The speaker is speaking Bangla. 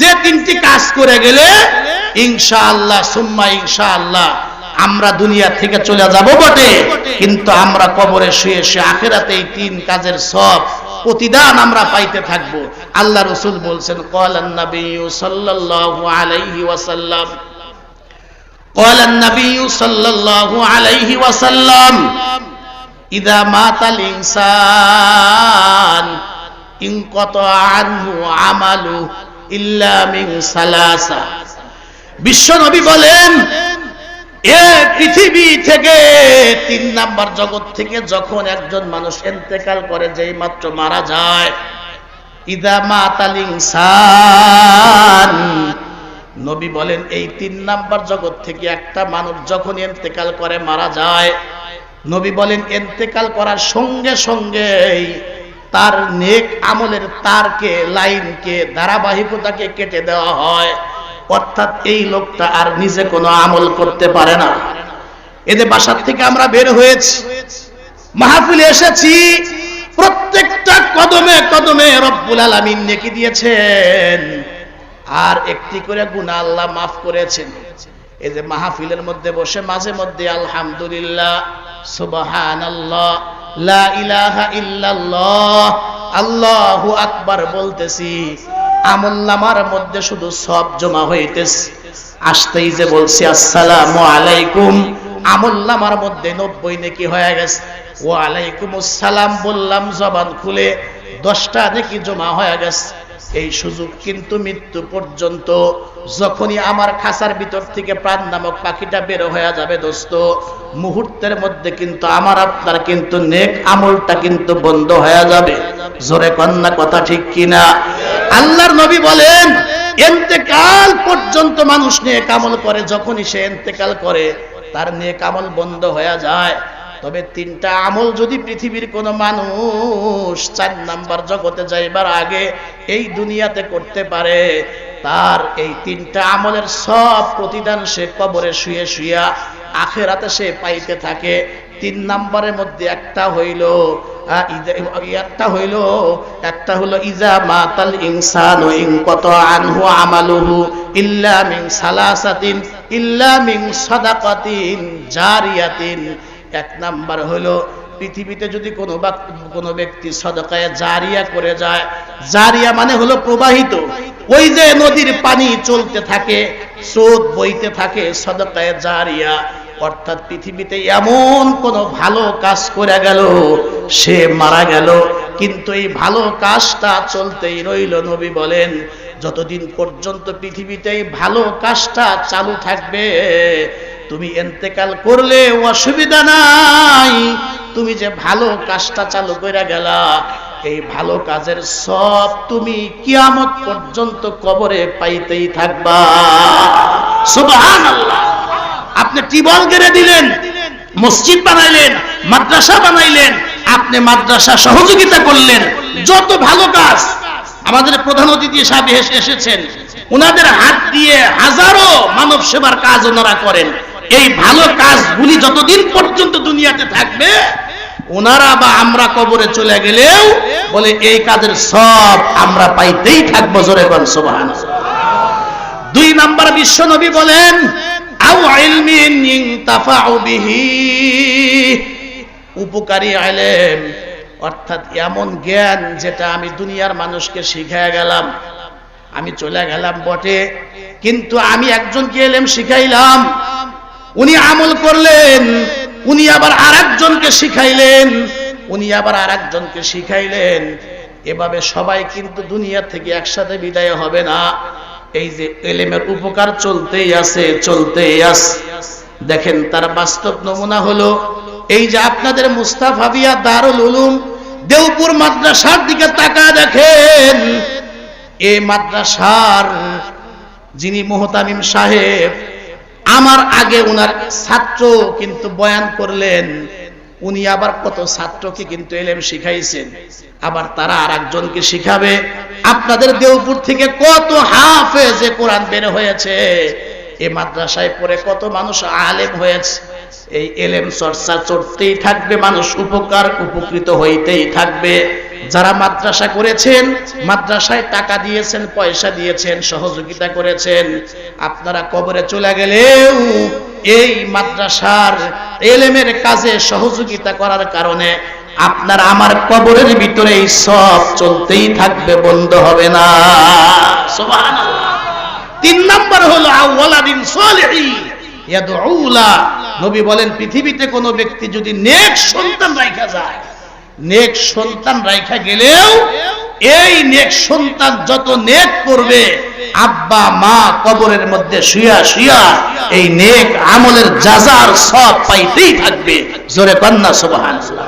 যে তিনটি কাজ করে গেলে ইনশাআল্লাহ সুম্মা ইনশাআল্লাহ আমরা দুনিয়া থেকে চলে যাব বটে কিন্তু আমরা কবরে শুয়ে শুয়ে আখেরাতে এই তিন কাজের সব প্রতিদান আমরা পাইতে থাকব আল্লাহ রসুল বলছেন কলান নবী সাল্লাল্লাহু আলাইহি ওয়াসাল্লাম قال النبي صلى الله عليه وسلم إذا مات الإنسان انقطع عنه عمله ইল্লামিং সালাসা। বিশ্বনবী বলেন, এ পৃথিবী থেকে তিন নাম্বার জগৎ থেকে যখন একজন মানুষ এন্তেকাল করে, যেই মাত্র মারা যায়, ইদা মাতালিং সান নবী বলেন, এই তিন নাম্বার জগৎ থেকে একটা মানুষ যখন এন্তেকাল করে, মারা যায়, নবী বলেন, এন্তেকাল করার সঙ্গে সঙ্গেই তার নেক আমলের তারকে, লাইনকে, ধারাবাহিকতাকে কেটে দেওয়া হয়। অর্থাৎ এই লোকটা আর নিজে কোনো আমল করতে পারে না। এদের বাসার থেকে আমরা বের হয়েছি। মাহফিলে এসেছি। প্রত্যেকটা কদমে কদমে রব্বুল আলামিন নেকি দিয়েছেন। আর একটি করে গুনাহ আল্লাহ মাফ করেছেন। এই যে মাহফিলের মধ্যে বসে মাঝে মধ্যে আলহামদুলিল্লাহ, সুবহানাল্লাহ লা ইলাহা ইল্লাল্লাহ, আল্লাহু আকবার বলতেছি মধ্যে শুধু সব জমা হইতেছে। আসতেই যে বলছি, আসসালামু আলাইকুম। আমল মধ্যে নব্বই নাকি হয়ে গেছে। ও আলাইকুম আসসালাম বললাম, জবান খুলে, দশটা নাকি জমা হয়ে গেছে। এই সুযোগ কিন্তু মৃত্যু পর্যন্ত যখনই আমার খাসার ভিতর থেকে প্রাণ নামক পাখিটা বের হয়ে যাবে দোস্ত, মুহূর্তের মধ্যে কিন্তু আমার আপনার কিন্তু নেক আমলটা কিন্তু বন্ধ হয়ে যাবে। জোরে কন্যা, কথা ঠিক কিনা? আল্লাহর নবী বলেন, এন্তেকাল পর্যন্ত মানুষ নেক আমল করে, যখনই সে এন্তেকাল করে, তার নেক আমল বন্ধ হয়ে যায়। তবে তিনটা আমল যদি পৃথিবীর কোন মানুষ চার নাম্বার জগতে যাইবার আগে এই দুনিয়াতে করতে পারে তার এই তিনটা আমলের সব প্রতিদান সে কবরে শুয়ে শুয়া আখেরাতে সে পাইতে থাকে। তিন নাম্বারের মধ্যে একটা হইল একটা হইল, একটা হলো ইজা মাতাল ইনসানু ইন কত আনহু আমালুহু ইল্লা মিন সালাসাতিন, ইল্লা মিন সাদাকাতিন জারিয়াতিন। এক নাম্বার হলো পৃথিবীতে যদি কোনো বাক- কোনো ব্যক্তি সদকায় জারিয়া করে যায় জারিয়া মানে হলো প্রবাহিত। ওই যে নদীর পানি চলতে থাকে, স্রোত বইতে থাকে, সদকায় জারিয়া। অর্থাৎ পৃথিবীতে এমন কোন ভালো কাজ করে গেল, সে মারা গেল। কিন্তু এই ভালো কাজটা চলতেই রইল, নবী বলেন, যতদিন পর্যন্ত পৃথিবীতে এই ভালো কাজটা চালু থাকবে, তুমি এন্তেকাল করলে অসুবিধা নাই। তুমি যে ভালো কাজটা চালু করে গেলা এই ভালো কাজের সব তুমি কিয়ামত পর্যন্ত কবরে পাইতেই থাকবা। সুবহানাল্লাহ। আপনি টিবল গেড়ে দিলেন, মসজিদ বানাইলেন, মাদ্রাসা বানাইলেন, আপনি মাদ্রাসা সহযোগিতা করলেন, যত ভালো কাজ। আমাদের প্রধান অতিথি সাহেব এসেছেন। ওনাদের হাত দিয়ে হাজারো মানব সেবার কাজ ওনারা করেন। এই ভালো কাজগুলি যতদিন পর্যন্ত দুনিয়াতে থাকবে ওনারা বা আমরা কবরে চলে গেলেও বলে, এই কাজের সব আমরা পাইতেই থাকব জোরে কন সুবহানাল্লাহ। দুই নাম্বার বিশ্ব নবী বলেন, আউ ইলমিন ইনতাফাউ বিহি। উপকারী আলেম, অর্থাৎ এমন জ্ঞান যেটা আমি দুনিয়ার মানুষকে শিখায় গেলাম। আমি চলে গেলাম বটে, কিন্তু আমি একজনকে এলেম শিখাইলাম। উনি আমল করলেন উনি আবার আরেকজনকে শিখাইলেন। উনি আবার আরেকজনকে শিখাইলেন। এভাবে সবাই কিন্তু দুনিয়া থেকে একসাথে বিদায় হবে না। এই যে এলেমের উপকার চলতেই আছে চলতেই আছে। দেখেন তার বাস্তব নমুনা হলো, এই যে আপনাদের মুস্তাফাবিয়া দারুল উলুম দেওপুর মাদ্রাসার দিকে তাকা দেখেন। এ মাদ্রাসার যিনি মোহতামিম সাহেব আমার আগে উনার ছাত্র কিন্তু বয়ান করলেন। উনি আবার কত ছাত্রকে কিন্তু এলেম শিখাইছেন। আবার তারা আর একজনকে শিখাবে। আপনাদের দেওপুর থেকে কত হাফেজে কোরআন বের হয়েছে। এ মাদ্রাসায় পড়ে কত মানুষ আলেম হয়েছে। এই এলেম চর্চা চড়তেই থাকবে, মানুষ উপকার উপকৃত হইতেই থাকবে। যারা মাদ্রাসা করেছেন, মাদ্রাসায় টাকা দিয়েছেন, পয়সা দিয়েছেন, সহযোগিতা করেছেন, আপনারা কবরে চলে গেলেও এই মাদ্রাসার এলেমের কাজে সহযোগিতা করার কারণে আপনার আমার কবরের ভিতরে এই সব চলতেই থাকবে, বন্ধ হবে না। তিন নাম্বার হলো ইয়াদউলা। নবী বলেন, পৃথিবীতে কোনো ব্যক্তি যদি নেক সন্তান রাখা যায় নেক সন্তান রাইখা গেলেও, এই নেক সন্তান যত নেক করবে, আব্বা, মা কবরের মধ্যে শুয়া শুয়া এই নেক আমলের যাজার সব পাইতেই থাকবে। জোরে কন্যা সুবহানাল্লাহ।